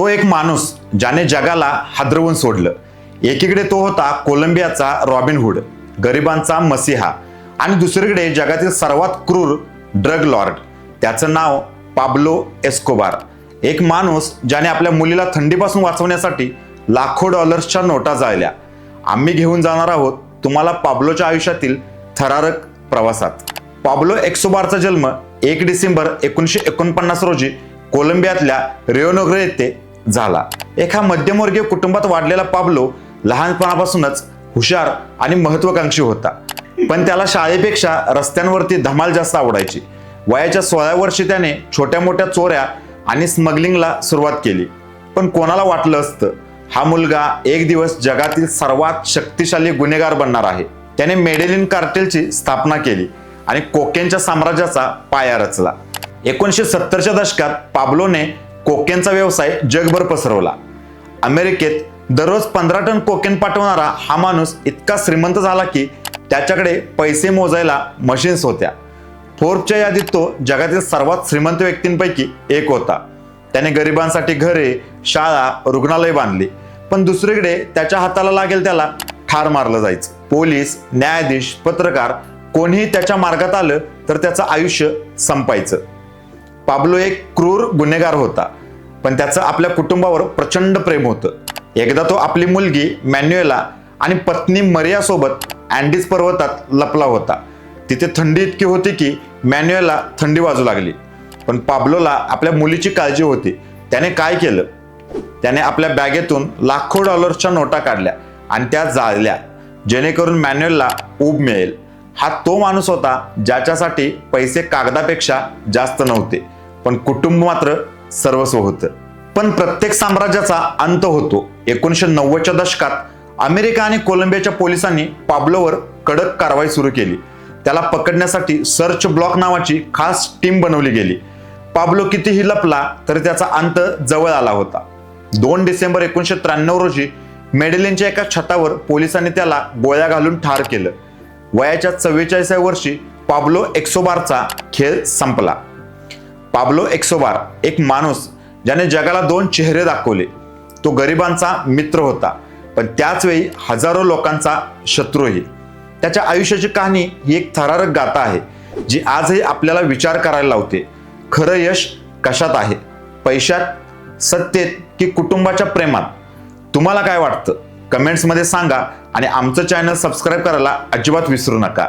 तो एक माणूस ज्याने जगाला हादरवून सोडलं. एकीकडे तो होता कोलंबियाचा रॉबिन हुड गरिबांचा मसिहा आणि दुसरीकडे जगातील सर्वात क्रूर ड्रग लॉर्ड. त्याचं नाव पाब्लो एस्कोबार. एक माणूस ज्याने आपल्या मुलीला थंडीपासून वाचवण्यासाठी लाखो डॉलर्सच्या नोटा जाळल्या. आम्ही घेऊन जाणार आहोत तुम्हाला पाब्लोच्या आयुष्यातील थरारक प्रवासात. पाब्लो एक्सोबारचा जन्म एक डिसेंबर एकोणीसशे एकोणपन्नास रोजी कोलंबियातल्या रेओनोग्रे येथे झाला. एका मध्यमवर्गीय कुटुंबात वाढलेला पाब्लो लहानपणापासूनच हुशार आणि महत्वाकांक्षी होता. पण त्याला शाळेपेक्षा रस्त्यांवरती धमाल जास्त आवडायची. वयाच्या सोळा वर्षी त्याने छोट्या मोठ्या चोऱ्या आणि स्मगलिंगला सुरुवात केली. पण कोणाला वाटलं असतं? हा मुलगा एक दिवस जगातील सर्वात शक्तिशाली गुन्हेगार बनणार आहे. त्याने मेडेलिन कार्टेलची स्थापना केली आणि कोकेनच्या साम्राज्याचा पाया रचला. एकोणीसशे सत्तरच्या दशकात पाब्लोने कोकेनचा व्यवसाय जगभर पसरवला. अमेरिकेत दररोज पंधरा टन कोकेन पाठवणारा हा माणूस इतका श्रीमंत झाला की त्याच्याकडे पैसे मोजायला मशीन्स होत्या. फोर्बच्या यादीत तो जगातील सर्वात श्रीमंत व्यक्तींपैकी एक होता. त्याने गरिबांसाठी घरे शाळा रुग्णालय बांधली. पण दुसरीकडे त्याच्या हाताला लागेल त्याला ठार मारलं जायचं. पोलीस न्यायाधीश पत्रकार कोणीही त्याच्या मार्गात आलं तर त्याचं आयुष्य संपायचं. पाब्लो एक क्रूर गुन्हेगार होता. पण त्याचं आपल्या कुटुंबावर प्रचंड प्रेम होतं. एकदा तो आपली मुलगी मॅन्युएला आणि पत्नी मरियासोबत अँडीज पर्वतात लपला होता. तिथे थंडी इतकी होती की मॅन्युएला थंडी वाजू लागली. पण पाब्लोला आपल्या मुलीची काळजी होती. त्याने काय केलं? त्याने आपल्या बॅगेतून लाखो डॉलर्सच्या नोटा काढल्या आणि त्या जाळल्या. जेणेकरून मॅन्युएलला ऊब मिळेल. हा तो माणूस होता ज्याच्यासाठी पैसे कागदापेक्षा जास्त नव्हते. पण कुटुंब मात्र सर्वस्व होतं. पण प्रत्येक साम्राज्याचा अंत होतो. एकोणीसशे नव्वदच्या दशकात अमेरिका आणि कोलंबियाच्या पोलिसांनी पाब्लोवर कडक कारवाई सुरू केली. त्याला पकडण्यासाठी सर्च ब्लॉक नावाची खास टीम बनवली गेली. पाब्लो कितीही लपला तरी त्याचा अंत जवळ आला होता. दोन डिसेंबर एकोणीसशे त्र्याण्णव रोजी मेडेलिनच्या एका छतावर पोलिसांनी त्याला गोळ्या घालून ठार केलं. वयाच्या चव्वेचाळीसाव्या वर्षी पाब्लो एक्सोबारचा खेळ संपला. पाब्लो एक्सोबार एक माणूस ज्याने जगाला दोन चेहरे दाखवले. तो गरिबांचा मित्र होता पण त्याचवेळी हजारो लोकांचा शत्रूही. त्याच्या आयुष्याची कहाणी ही एक थरारक गाथा आहे जी आजही आपल्याला विचार करायला लावते. खरं यश कशात आहे? पैशात सत्तेत की कुटुंबाच्या प्रेमात? तुम्हाला काय वाटतं? कमेंट्समध्ये सांगा आणि आमचं चॅनल सबस्क्राईब करायला अजिबात विसरू नका.